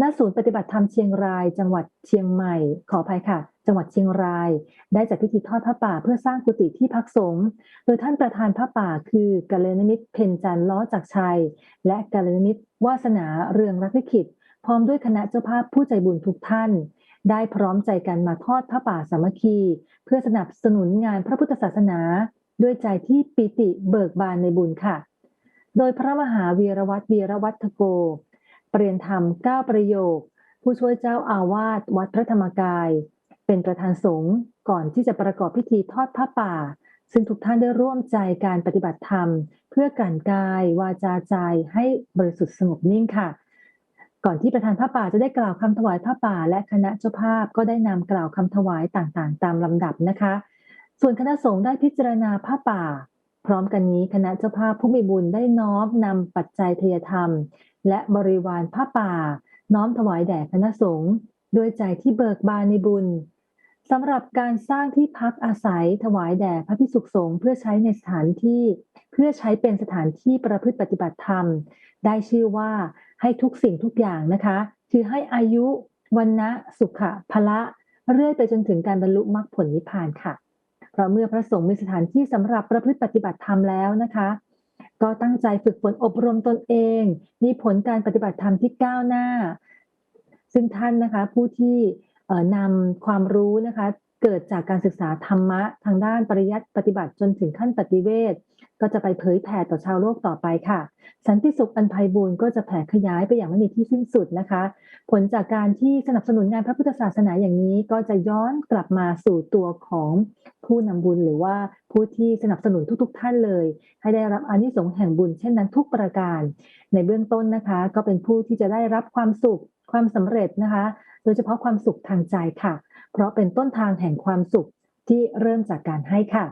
ณศูนย์ปฏิบัติธรรมเชียงราย จังหวัดเชียงใหม่ ขออภัยค่ะ จังหวัดเชียงราย ได้จัดพิธีทอดพระป่าเพื่อสร้างกุฏิที่พักสงฆ์โดยท่านประธานพระป่าคือกัลยาณมิตรเพ็ญจันทร์ล้อจากชัย และกัลยาณมิตรวาสนาเรืองรักลิขิตพร้อมด้วยคณะเจ้าภาพผู้ใจบุญทุกท่าน ได้พร้อมใจกันมาทอดพระป่าสามัคคี เพื่อสนับสนุนงานพระพุทธศาสนา ด้วยใจที่ปิติเบิกบานในบุญค่ะ โดยพระมหาวีรวัตรวีรวัฒโก เปลี่ยนธรรมเก้าประโยค ผู้ช่วยเจ้าอาวาสวัดพระธรรมกาย เป็นประธานสงฆ์ก่อนที่จะประกอบพิธีทอดผ้าป่า ซึ่งทุกท่านได้ร่วมใจการปฏิบัติธรรม เพื่อการกายวาจาใจให้บริสุทธิ์สงบนิ่งค่ะ ก่อนที่ประธานผ้าป่าจะได้กล่าวคำถวายผ้าป่า และคณะเจ้าภาพก็ได้นำกล่าวคำถวายต่างๆ ตามลำดับนะคะ ส่วนคณะสงฆ์ได้พิจารณาผ้าป่าพร้อมกันนี้คณะเจ้าภาพผู้มีบุญได้น้อมนำปัจจัยทยธรรม และบริวารผ้าป่า น้อมถวายแด่คณะสงฆ์ด้วยใจที่เบิกบานในบุญสำหรับการสร้างที่พักอาศัยถวายแด่พระพิสุสงฆ์เพื่อใช้ในสถานที่ เพื่อใช้เป็นสถานที่ประพฤติปฏิบัติธรรม ได้ชื่อว่าให้ทุกสิ่งทุกอย่างนะคะ คือให้อายุวันนะสุขะพละ เรื่อยไปจนถึงการบรรลุมรรคผลนิพพานค่ะ เพราะเมื่อพระสงฆ์มีสถานที่สำหรับประพฤติปฏิบัติธรรมแล้วนะคะ ก็ตั้งใจฝึกฝนอบรมตนเอง มีผลการปฏิบัติธรรมที่ก้าวหน้า ซึ่งท่านนะคะผู้ที่นำความรู้นะคะเกิดจากการศึกษาธรรมะทางด้านปริยัติปฏิบัติจนถึงขั้นปฏิเวท ก็จะไปเผยแผ่ต่อชาวโลกต่อไปค่ะ สันติสุขอันไพบูลย์ก็จะแผ่ขยายไปอย่างไม่มีที่สิ้นสุดนะคะ ผลจากการที่สนับสนุนงานพระพุทธศาสนาอย่างนี้ ก็จะย้อนกลับมาสู่ตัวของผู้นำบุญหรือว่าผู้ที่สนับสนุนทุก ๆ ท่านเลย ให้ได้รับอานิสงส์แห่งบุญเช่นนั้นทุกประการ ในเบื้องต้นนะคะ ก็เป็นผู้ที่จะได้รับความสุขความสำเร็จนะคะ โดยเฉพาะความสุขทางใจค่ะ เพราะเป็นต้นทางแห่งความสุขที่เริ่มจากการให้ค่ะ